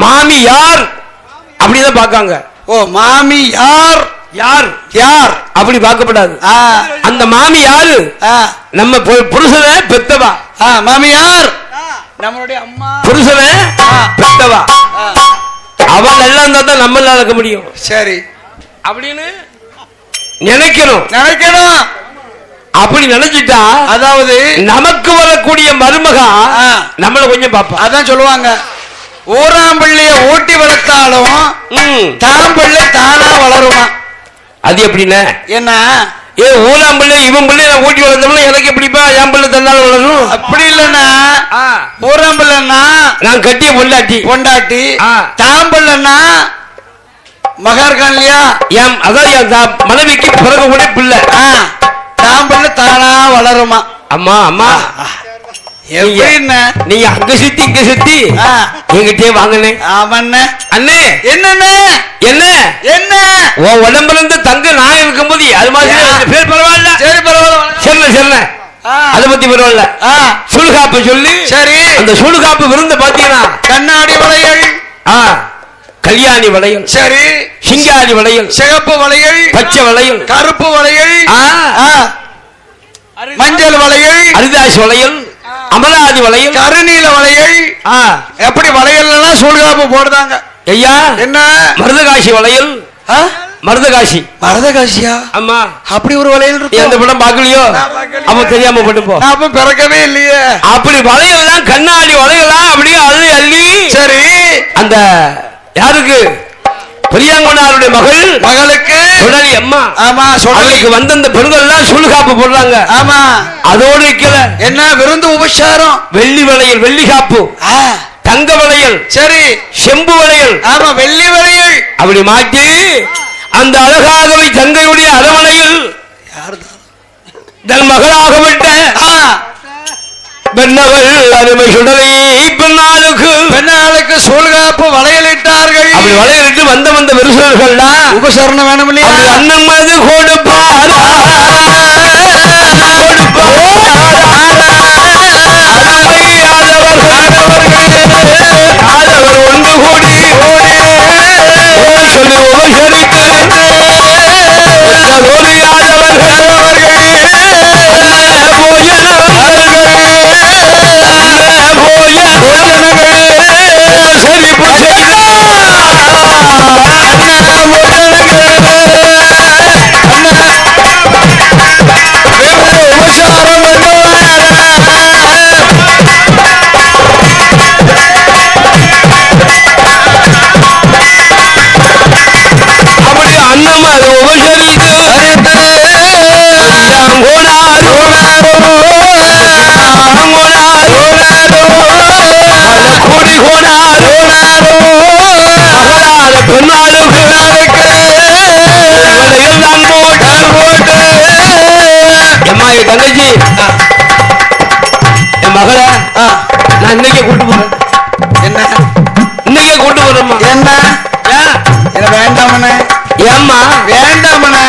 மாமி யார்? அப்படிதான் பார்க்காங்க. ஓ மாமி யார்? யார்? யார்? அப்படி பார்க்கப்படாது. அந்த மாமி யாரு? ஆ. நம்ம பு- புருஷனை பெத்தவா? ஆ மாமி யார்? நம்மளுடைய அம்மா. புருஷனை பெத்தவா? ஆ, அவன் நல்லா இருந்தா தான் நம்ம இருக்க முடியும். சரி. அப்படின்னு நினைக்கணும். நினைக்கணும். அப்படி நினைச்சிட்டா அதாவது நமக்கு வரக்கூடிய மருமகா. நம்மள கொஞ்சம் பாப்பா அதான் சொல்லுவாங்க. ஊராம்பிள்ளைய ஊட்டி வளர்த்தாலும் ம். தாம்பிள்ளை தானா வளருமா? அது எப்படின்னு? என்ன? ஏ ஊராம் பிள்ளை இவன் பிள்ளை நான் ஊட்டி வளர்த்தோம்னா எனக்கு எப்படிப்பா என் பிள்ளை தன்னால வளரும் அப்படி இல்லைன்னா ஆ. ஊராம்பிள்ளைன்னா நான் கட்டிய பொண்டாட்டி. பொண்டாட்டி. ஆ. தாம்பிள்ளைன்னா மகா இருக்கான் இல்லையா? என் அதான் என் மனைவிக்கு பிறகு பிள்ளை ஆ, தாம்பிள்ளை தானா வளருமா? அம்மா அம்மா. நீங்க அங்க சுத்தி இங்க சுத்தி ஆ. என்கிட்டயே வாங்கினேன் ஆமாண்ணே. அண்ணே. என்னண்ணே? என்ன? என்ன? உன் உடம்புல இருந்து தங்க நான் இருக்கும்போது அது மாதிரி பேர் பரவாயில்ல. சரி பரவாயில்ல ஆ. அதை பத்தி பரவாயில்ல. சுடுகாப்பு சொல்லி சரி. அந்த சுடுகாப்பு விருந்து பாத்தீங்கன்னா கண்ணாடி வளையல். கல்யாணி வளையல் சரி. சிங்காரி வளையல் சிகப்பு வளையல். பச்சை வளையல். கருப்பு வளையல். மஞ்சள் வளையல். அரிதாசி வளையல். அமராதி வளையல் கருநீல வளையல். எப்படி வளையல் எல்லாம் சூழ்காப்பு போடுதாங்க? ஐயா என்ன? மருதகாசி வளையல்? மருதகாசி. மரதகாசியா? ஆமா அப்படி ஒரு வளையல் இருக்கு? அந்த படம் பாக்கலையோ. அப்ப தெரியாம போட்டு போ. அப்ப பிறக்கவே இல்லையே. அப்படி வளையல்லாம் கண்ணாடி வளையலாம் அப்படியே அள்ளி அள்ளி. சரி. அந்த யாருக்கு? பெரியாங்கொண்டாருடைய மகள் மகளுக்கு சுடலி அம்மா ஆமா அவளுக்கு வந்த அந்த பெண்கள்லாம் சுழுகாப்பு போடுறாங்க. ஆமா. அதோடு இருக்கல என்ன விருந்து உபசாரம்? வெள்ளி வளையல் வெள்ளி காப்பு தங்க வளையல் சரி. செம்பு வளையல். ஆமா வெள்ளி வளையல். அப்படி மாட்டி அந்த அழகாகவே தங்கையுடைய அரவணையில் தன் மகளாக விட்ட ஆ, பெண்ணவள் அருமை சுடலை பெண்ணாளுக்கு பெண்ணாளுக்கு சூழ்காப்பு வளையலிட்டார்கள் அப்படி வளையலிட்டு வந்த வந்த விருசல்கள்லாம் உபசரணம் வேணும் இல்லையா அண்ணன் மனது கொடுப்பார் ஆதவர் போட்டு. எம்மா என் தங்கச்சி. என் மகளை நான் இன்னைக்கே கூட்டு போறேன். என்ன? இன்னைக்கே கூட்டு போறேம்மா. என்ன? என்ன வேண்டாமண்ணே ஏம்மா? வேண்டாமண்ணே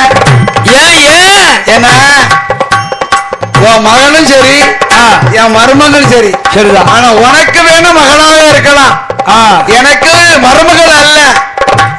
ஏன் ஏன் என்ன? உன் மகனும் சரி ஆ. என் மருமகளும் சரி. சரிதான். ஆனா உனக்கு வேணும் மகளாக இருக்கலாம். ஆ. எனக்கு மருமகள் அல்ல.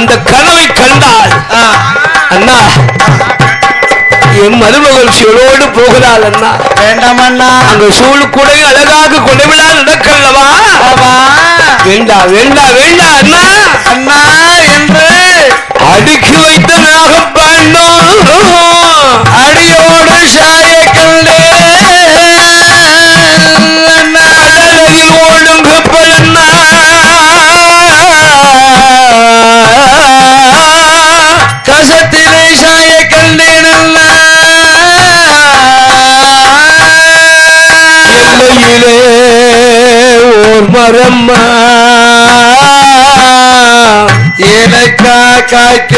அந்த கனவை கண்டால் அண்ணா என் மருமகள் சிவனோடு போகிறாள் அண்ணா. வேண்டாமண்ணா. அங்க சூழ் கூட அழகாக கொடைவிழா நடக்கல்லவா? ஆமா. வேண்டா வேண்டா வேண்டா அண்ணா. அண்ணா என்று. அடுக்கி வைத்த நாகப்பாண்டோம் அம்மா. எனக்கா காக்க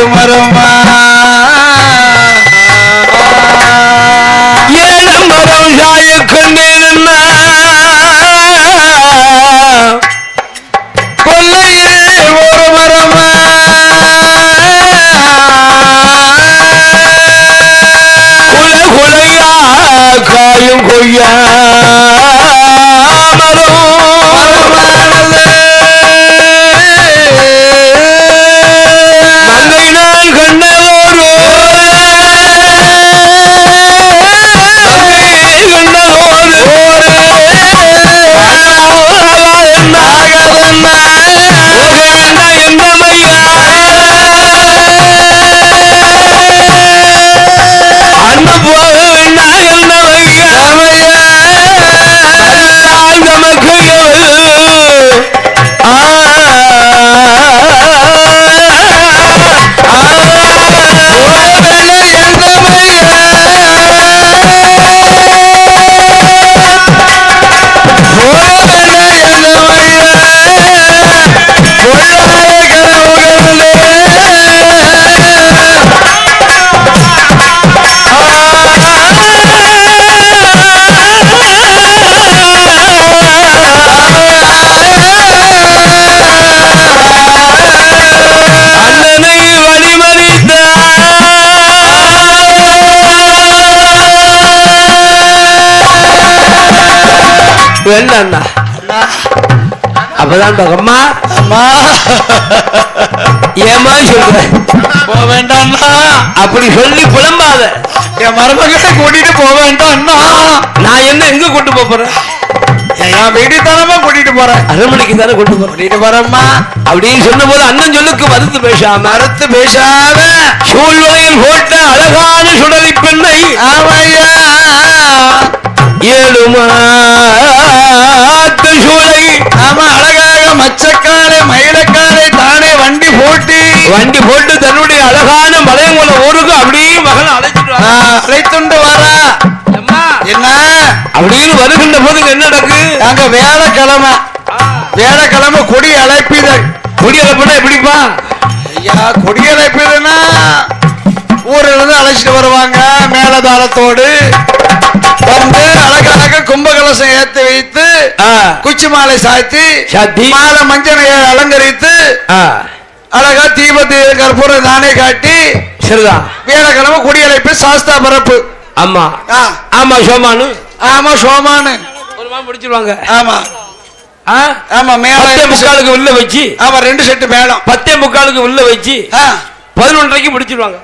அப்பதான் அம்மா. அம்மா ஏமா சொல்ற? போக வேண்டாம்னா அப்படி சொல்லி புலம்பாத. என் மருமகளை கூட்டிட்டு போக வேண்டாம்னா நான் என்ன எங்க போப் போறேன்? என் தானமா கூட்டிட்டு போறேன். அரண்மனைக்கு தானே கொண்டு போறேன். கூட்டிட்டு போறேம்மா. அப்படின்னு சொன்ன போது அண்ணன் சொல்லுக்கு மறுத்து பேசாம. மறுத்து பேசாம. சூழ்நிலையில் போட்ட அழகான சுடலை பெண்ணை ஆமையா. ஏழு மாத்து சூளை ஆமா. வண்டி போட்டு தன்னுடைய அழகான மலையங்குள ஊருக்கு அப்படியே மகன் அழைச்சிட்டு. அழைத்துண்டு வரா அம்மா, என்ன? அப்படின்னு வருகின்ற போது என்ன நடக்கு? நாங்க வேலைக்கிழமை. வேலைக்கிழமை கொடி அழைப்பிதழ் குடியரப்புனா எப்படிப்பா? ஐயா கொடி அழைப்பிதுன்னா ஊர்ல இருந்து அழைச்சிட்டு வருவாங்க மேலதாளத்தோடு. வந்து அழகாக கும்பகலசம் ஏத்தி வைத்து குச்சி மாலை சாத்தி. மாலை மஞ்சளை அலங்கரித்து அழகா தீபத்தி கற்பூரம் தானே காட்டி சரிதான் வேலைக்கிழமை குடியழைப்பு சாஸ்தா பரப்பு. ஆமா. ஆமா சோமானு. ஆமா சோமானு. ஒரு மாதம் முடிச்சிருவாங்க. ஆமா? ஆமா மேல முக்காலுக்கு உள்ள வச்சு. ஆமா ரெண்டு செட்டு மேளம். பத்தே முக்காலுக்கு உள்ள வச்சு பதினொன்றரைக்கு முடிச்சிருவாங்க.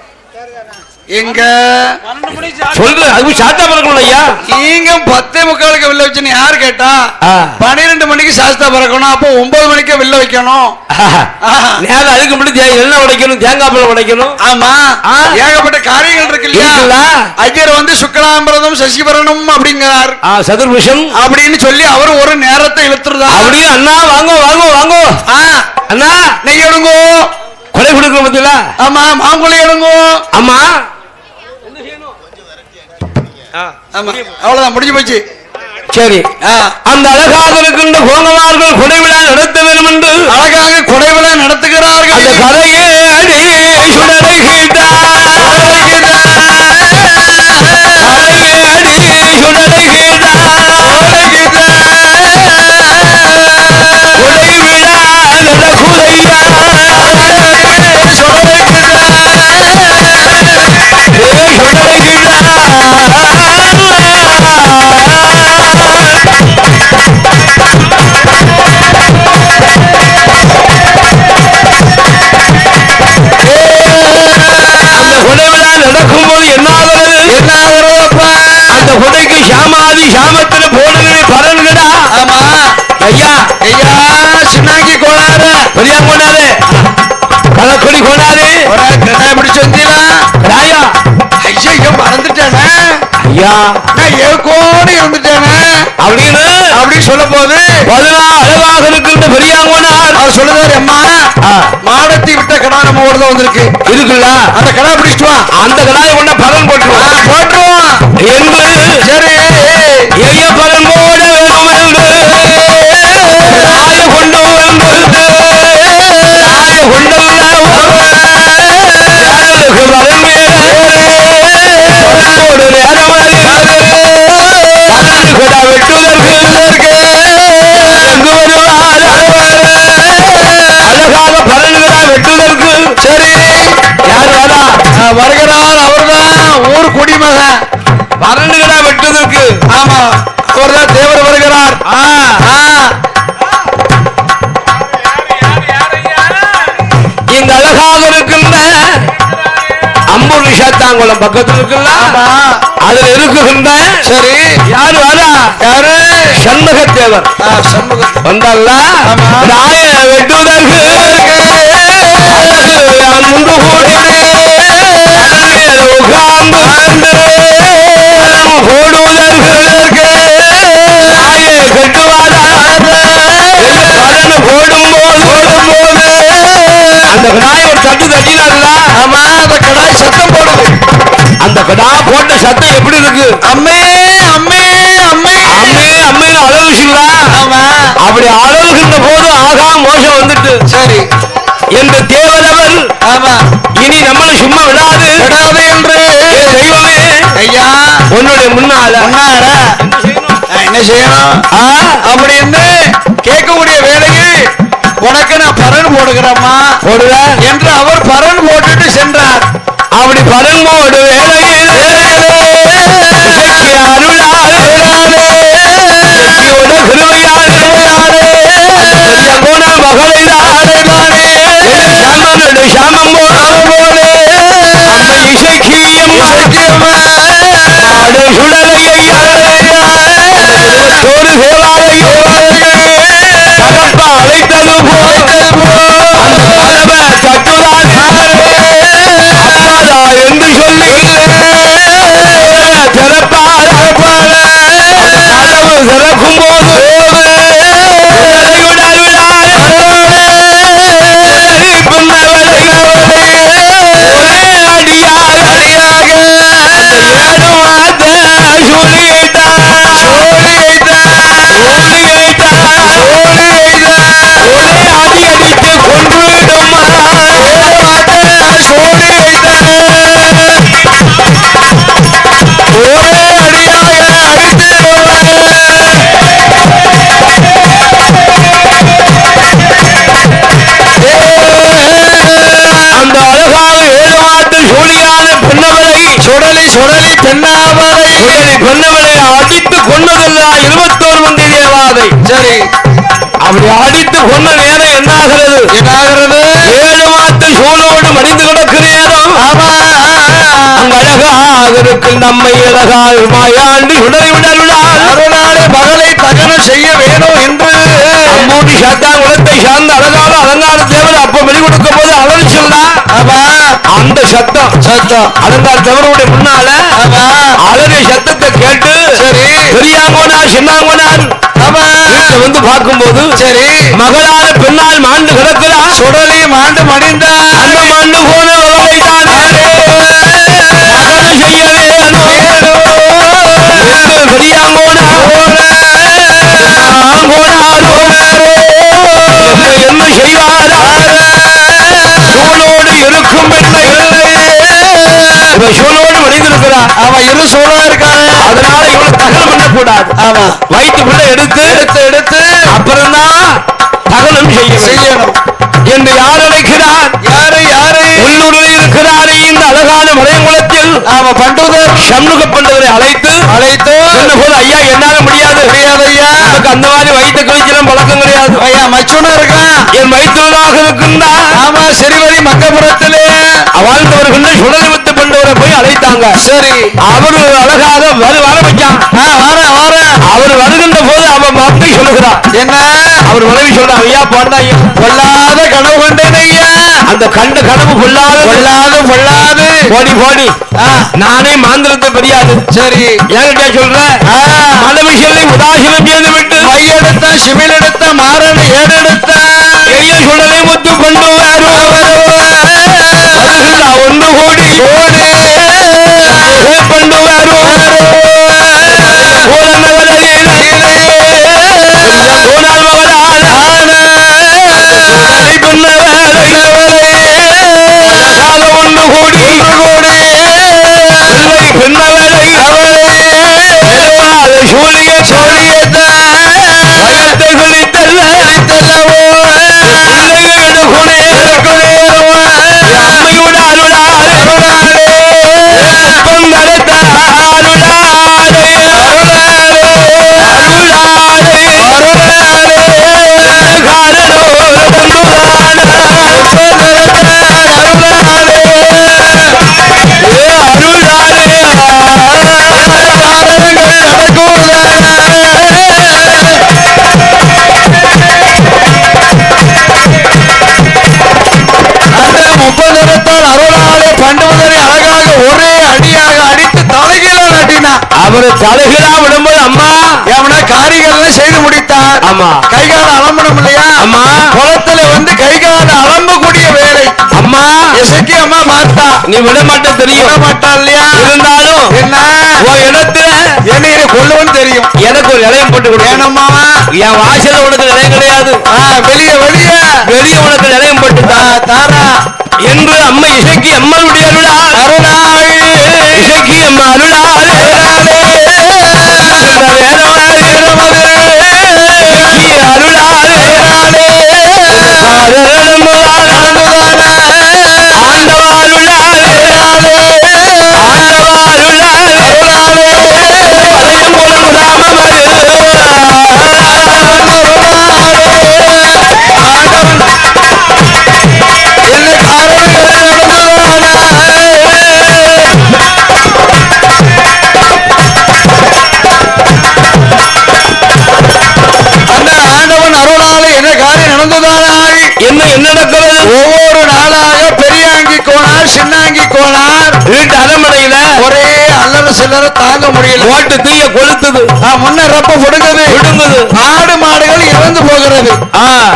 எங்க? சொல்ற அது சாத்தா பறக்கணும் ஐயா? நீங்க பத்தே முக்காலுக்கு வெளில வச்சுன்னு யாரு கேட்டா. பன்னிரெண்டு மணிக்கு சாஸ்தா பறக்கணும் அப்போ ஒன்பது மணிக்கே வெளில வைக்கணும். நேரம் அதுக்கு முன்னாடி எண்ணெய் உடைக்கணும் தேங்காய் பழம் உடைக்கணும். ஆமா. ஏகப்பட்ட காரியங்கள் இருக்கு இல்லையா? ஐயர் வந்து சுக்கலாம்பிரதம் சசிபரணம் அப்படிங்கிறார். சதுர்புஷம். அப்படின்னு சொல்லி அவர் ஒரு நேரத்தை இழுத்துருதா? அப்படியே அண்ணா வாங்கோ வாங்கோ வாங்கோ. அண்ணா. நெய் எடுங்கோ. கொலை கொடுக்க பத்தில? ஆமா மாங்குழி எடுங்கோ. ஆமா. அவ்வளவுதான் முடிஞ்சு போச்சு. சரி. அந்த அழகாக இருக்கின்ற கோங்கமார்கள் கொடை விழா நடத்த வேண்டும் என்று அழகாக கொடை விழா நடத்துகிறார்கள். அந்த கரையே அடி சுடலைகின்றார் ஐயா ஐயா சின்னாங்கி கோளாறு. பெரியா களக்கொடி கொண்டாரு ஒரு கிணா பிடிச்சு வந்தீங்களா? ராயா. ஐயோ மறந்துட்டேனே. ஐயா. நான் ஏக்கோடு இருந்துட்டேனே அப்படின்னு அப்படின்னு சொல்ல போது பதினா அழகாக இருக்கின்ற பெரியாங்கோனார் அவர் சொல்லுதாரு அம்மா. மாடத்தி விட்ட கடா நம்ம ஊர்ல வந்திருக்கு. இருக்குல்ல? அந்த கடா பிடிச்சிட்டு அந்த கடாயை குடிமகன் பரண்டுகளா வெட்டுவதற்கு ஆமா அவர்தான் தேவர் வருகிறார் ஆ, இந்த அழகாக இருக்கின்ற அம்பூர் சாத்தாங்குளம் பக்கத்தில் இருக்குல்ல அதுல இருக்குகின்ற சரி யாரு வரா யாரு சண்முக தேவர் வந்தல்ல ஆமா. நாய வெட்டுவதற்கு அன்பு கூடி அந்த நாய் ஒரு தட்டு தட்டினால ஆமா அந்த கடாய் சத்தம் போடுது. அந்த கடா போட்ட சத்தம் எப்படி இருக்கு? அம்மே அம்மே அம்மே. அம்மே அம்மைன்னு அழகுங்களா ஆமா. அப்படி அழகுகின்ற போது ஆகா மோசம் வந்துட்டு. சரி. என்று தேவரவர் ஆமா. இனி நம்மளை சும்மா விடாது. விடாது என்று. என் தெய்வமே. ஐயா. உன்னுடைய முன்னால. முன்னால. என்ன செய்யணும்? ஆ, அப்படின்னு போடுகிறேம்மா போடுவ? என்று அவர் பரன் போட்டுட்டு சென்றார். அப்படி பலன் போடு. வேலையில் அருளாலே. கிருமையாலே போனால் மகளை சாமனடு கதவு திறக்கும் போது அந்த சுடலி பெண்ணவளை அடித்து கொன்னதல்ல இருபத்தோரு மந்தி தேவாதை சரி. அப்படி அடித்து கொன்ன நேரம் என்னாகிறது? என்னாகிறது? ஏழு மாட்டு சூழோடு மடிந்து கிடக்கிற நேரம். ஆமா. அழகாக இருக்கும் நம்மை அழகால் மாயாண்டு சுடலை விடருளால் அருளாலே மகளை தகனம் செய்ய வேணும் என்று அம்மூட்டி சாத்தான் குலத்தை சார்ந்த அழகான அலங்கார தேவர் அப்ப வெளி கொடுக்கும் போது அலறி சொன்னா ஆமா. அந்த சத்தம் சத்தம். அலங்கார தேவருடைய முன்னால ஆமா. அலறி சத்தத்தை கேட்டு சரி. பெரியாங்கோனா சின்னாங்கோனான் ஆமா. வீட்டை வந்து பார்க்கும்போது சரி. மகளான பெண்ணால் மாண்டு கிடக்கிறா சுடலி மாண்டு மடிந்தா. அந்த மாண்டு போன இவ சூழோடு மனிதனுக்குறா அவன் இரு சூழலா இருக்காங்க அதனால இவனை தகனம் பண்ணக்கூடாது. ஆமா. வயிற்றுக்குள்ள எடுத்து எடுத்து எடுத்து. அப்புறம்தான் தகனம் செய்ய செய்யணும். என்று யார் அழைக்கிறார் யாரு யாரு? உள்ளூரில் இருக்கிறாரே இந்த அழகான மலையங்குளத்தில். ஆமா பண்டுதர் சண்முக பண்டவரை அழைத்து. அழைத்து போது ஐயா என்னால முடியாது. முடியாது ஐயா. அந்த மாதிரி வயிற்று கிழிச்சலாம் பழக்கம் கிடையாது. ஐயா மச்சுனா இருக்கான் என் மைத்துனராக இருக்கின்றார் ஆமா சரிவரி மங்கபுரத்திலே வாழ்ந்தவர்கள் சுடலிமுத்து போய் அழைத்தாங்க. சரி. அவரு அழகாக வரு வர வச்சான் ஆ வார வார. அவர் வருகின்ற போது அவன் அப்படி சொல்லுகிறார் என்ன? அவர் உதவி சொல்றான் ஐயா ஐயா. பொல்லாத கனவு கண்டேன் ஐயா. அந்த கண்ட கனவு கொள்ளாத பொல்லாது பொல்லாது. போடி போடி. நானே மாந்திரத்தை தெரியாது சரி. ஏன்கிட்ட சொல்ற? மனைவி சொல்லி உதாசீனம் செய்து விட்டு. மையெடுத்த சிவில் எடுத்த மாறன் ஏறெடுத்த. பெரிய சுடலை முத்து கொண்டு வருகின்ற Church தலைகளா விடும்போது அம்மா. எவனா காரியங்கள்லாம் செய்து முடித்தான். ஆமா. கை கால அலம்பணும் இல்லையா? அம்மா குளத்துல வந்து கை கால அலம்பக்கூடிய வேலை. அம்மா. இசைக்கு அம்மா மாத்தா. நீ விட மாட்ட விட தெரியும். மாட்டா இல்லையா? இருந்தாலும் என்ன? உன் இடத்துல என்னைய கொல்லுவன்னு தெரியும். எனக்கு ஒரு நிலையம் போட்டு கொடுக்கணும் வேணுமாவா என் வாசல்ல உனக்கு நிலையம் கிடையாது. வெளிய வெளிய. வெளியே உனக்கு நிலையம் போட்டு தாரா. என்று அம்மா இசைக்கு அம்மனுடைய அருளா அருளாய் இசைக்கு அம்மா அருளா சில்லற தாங்க முடியல. ஓட்டு தீய கொளுத்துது. முன்ன ரப்ப புடுங்குது விடுங்குது. ஆடு மாடுகள் இறந்து போகிறது.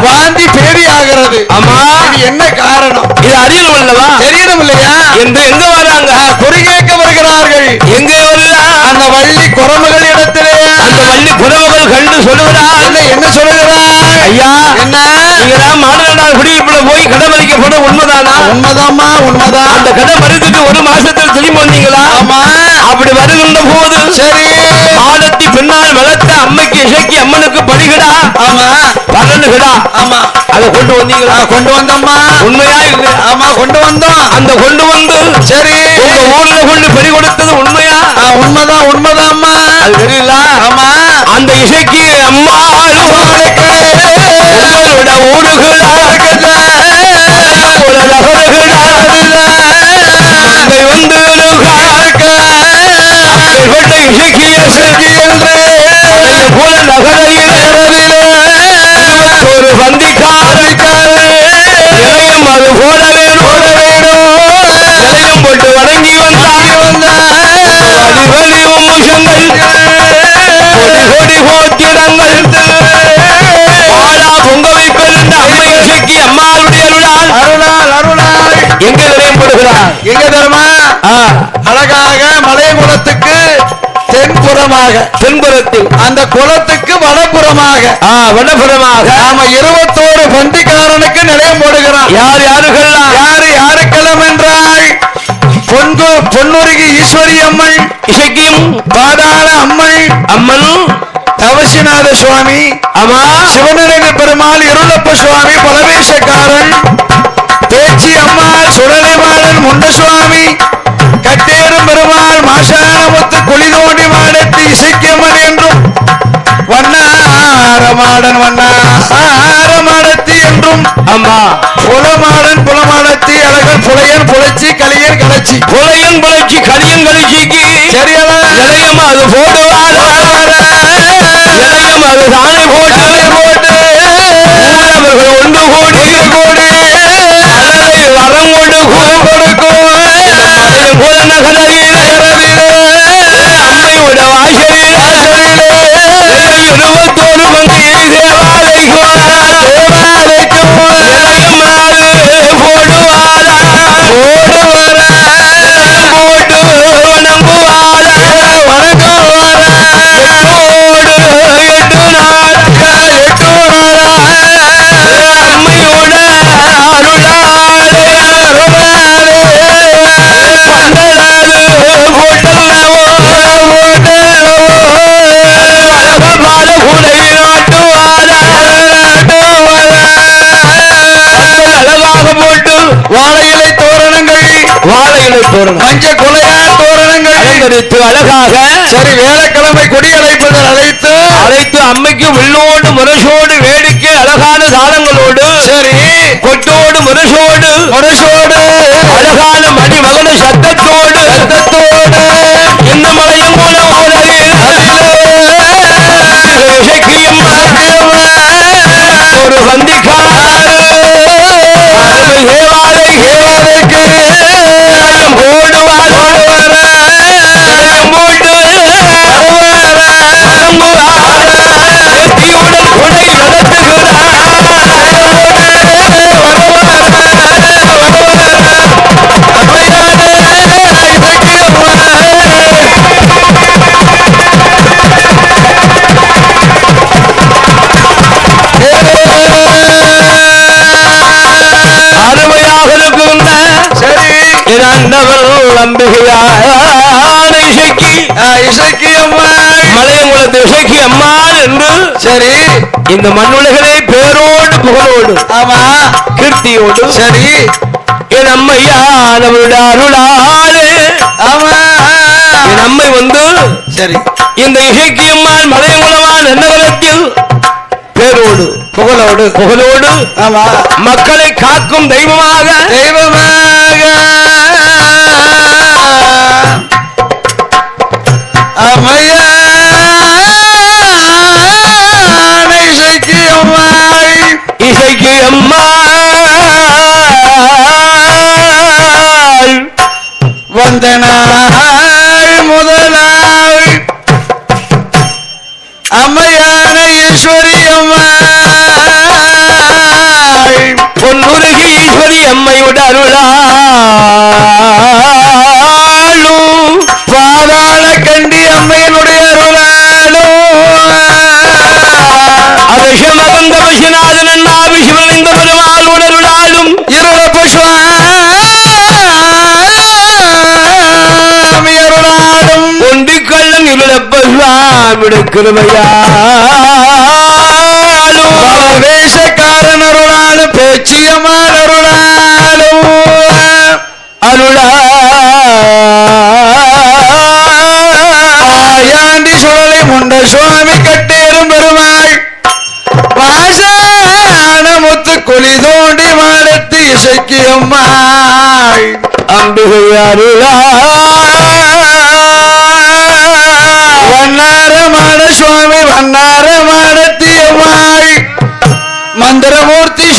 வாந்தி பேதி ஆகிறது. ஆமா. இது என்ன காரணம்? இது அறியணும் அல்லவா? தெரியணும் இல்லையா எந்த எங்க வராங்க? குறி கேட்க வருகிறார்கள். எங்கே வருகிறா அந்த வள்ளி குரம்புகள் இடத்திலே. அந்த வள்ளி கண்டு சொல்லுகிறா. அந்த என்ன சொல்லுகிறார் ஐயா என்ன? நீங்களாம் மாநிலண்டால் குடியிருப்புல போய் கடன் மறிக்கப்பட உண்மைதானா? உண்மைதாம்மா உண்மைதான். அந்த கடன் மறுத்துட்டு ஒரு மாசத்தில் திரும்பி வந்தீங்களா? ஆமா. அப்படி வருகின்ற போது சரி. அம்மைக்கு இசைக்கு அம்மனுக்கு பலிகடா ஆமா. பன்னெண்டு கிடா ஆமா. அதை கொண்டு வந்தீங்களா? கொண்டு வந்தோம்மா. உண்மையா இல்லையா ஆமா கொண்டு வந்தோம். அந்த கொண்டு வந்து சரி. உங்க ஊர்ல கொண்டு பலி கொடுத்தது உண்மையா? ஆ, உண்மைதான் உண்மைதாம்மா. அது தெரியல ஆமா. அந்த இசைக்கு அம்மா உங்களோட எங்கே நிலையம் போடுகிறார் எங்க தருமா அழகாக மலை குளத்துக்கு தென்புறமாக. தென்புறத்தில். அந்த குளத்துக்கு வடபுறமாக. வடபுறமாக. நாம இருபத்தோரு பண்டிகாரனுக்கு நிலையம் போடுகிறோம் யார் யாருக்கெல்லாம் யாரு யாருக்கெல்லாம் என்றால் பொன்கு பொன்னுருகி ஈஸ்வரி அம்மன் இசைக்கும் பாதாள அம்மன் அம்மன். தவசிநாத சுவாமி அம்மா சிவனரங்க பெருமாள் இருளப்ப சுவாமி பரமேசக்காரன் பேச்சி அம்மாள் சுடலைமாளன் முண்ட சுவாமி கட்டேரும் பெருமாள் மாசானமுத்து குளிதோண்டி மாடத்து இசைக்கம்மன் என்றும் வண்ணாரமாடன் வண்ணாரமாடத்தி என்றும் அம்மா. புலமாடன் புலமாடத்தி அழகர் புலையன் புலைச்சி கலியன் கலச்சி. புலையன் புலைச்சி கலியன் கலிச்சிக்கு சரியலா? நிலையம் அது நிலையம் அது தானே போட்டு 我让他看到你 தோரணம். மஞ்ச கொலையார் தோரணங்கள்? அலங்கரித்து அழகாக சரி வேலைக்கிழமை கொடி அழைப்பதில் அழைத்து அழைத்து அம்மைக்கு வில்லோடு முரசோடு வேடிக்கை என் அண்டவள் அம்பிகையான இசைக்கு இசைக்கு அம்மாள் மலையங்குளத்து இசைக்கு அம்மாள் என்று சரி. இந்த மண்ணுலகிலே பேரோடு புகழோடு ஆமா. கீர்த்தியோடு சரி. என் அம்மையானவருடைய அருளாலே ஆமா. என் அம்மை வந்து சரி. இந்த இசைக்கு அம்மாள் மலையங்குளவான் நன்னகரத்தில் பேரோடு புகழோடு. புகழோடு ஆமா. மக்களை காக்கும் தெய்வமாக தெய்வமாக. அம்மையா இசைக்கு அம்மாள் இசைக்கு அம்மாள் வந்த நாள் முதலாள் அம்மையான ஈஸ்வரி அம்மாள். பொன்னுருகி ஈஸ்வரி அம்மையோட அருளாளும் இருளப்ப சுவாமிட வேஷக்காரன் அருளாலும் பேச்சியம்மாள் அருளாலும் அருளாண்டி சுழலை முண்ட சுவாமி கட்டேறும் பெருமாள். வாசான முத்து குழி தோண்டி மாடத்து இசைக்கியம்மாள் அம்பிகை அருளா.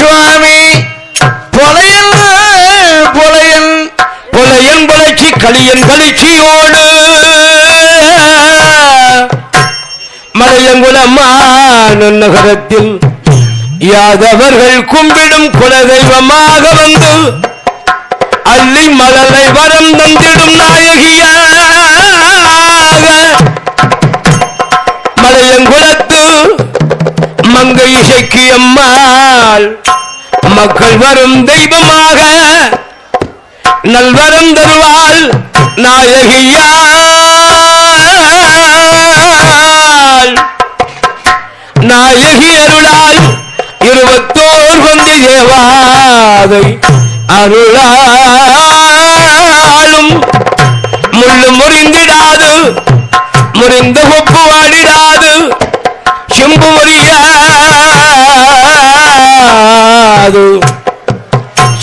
சுவாமி பொலையன் பொலையன் புலையன் புலைச்சி களியன் கழிச்சியோடு மலையங்குளமான நகரத்தில் யாதவர்கள் கும்பிடும் குலதெய்வமாக வந்து அள்ளி மலலை வரம் தந்திடும் நாயகியாக. மலையங்குளத்து மங்கை இசைக்கு அம்மாள் மக்கள் வரும் தெய்வமாக. நல்வரம் தருவாள் நாயகியாள். நாயகி அருளால் இருபத்தோர் கொண்டு தேவாதை அருளாலும் முள்ளு முறிந்திடாது முறிந்த கொப்பு வாடிடாது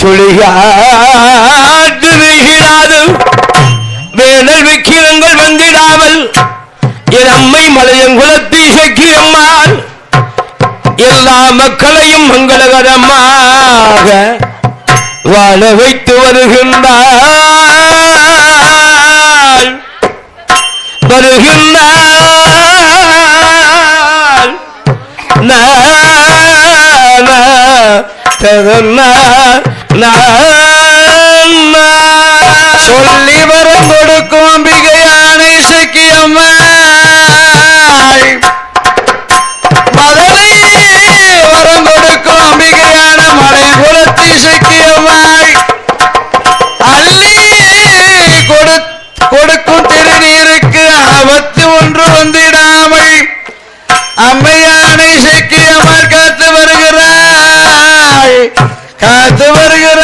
சுழிகாற்று வீசிடாது வேடல் விக்கிரங்கள் வந்திடாமல் என் அம்மை மலையங்குலத்து இசைக்கு எல்லா மக்களையும் மங்களகரமாக வாழ வைத்து வருகின்றாள். வருகின்றாள். நா, அம்மையான இசைக்கு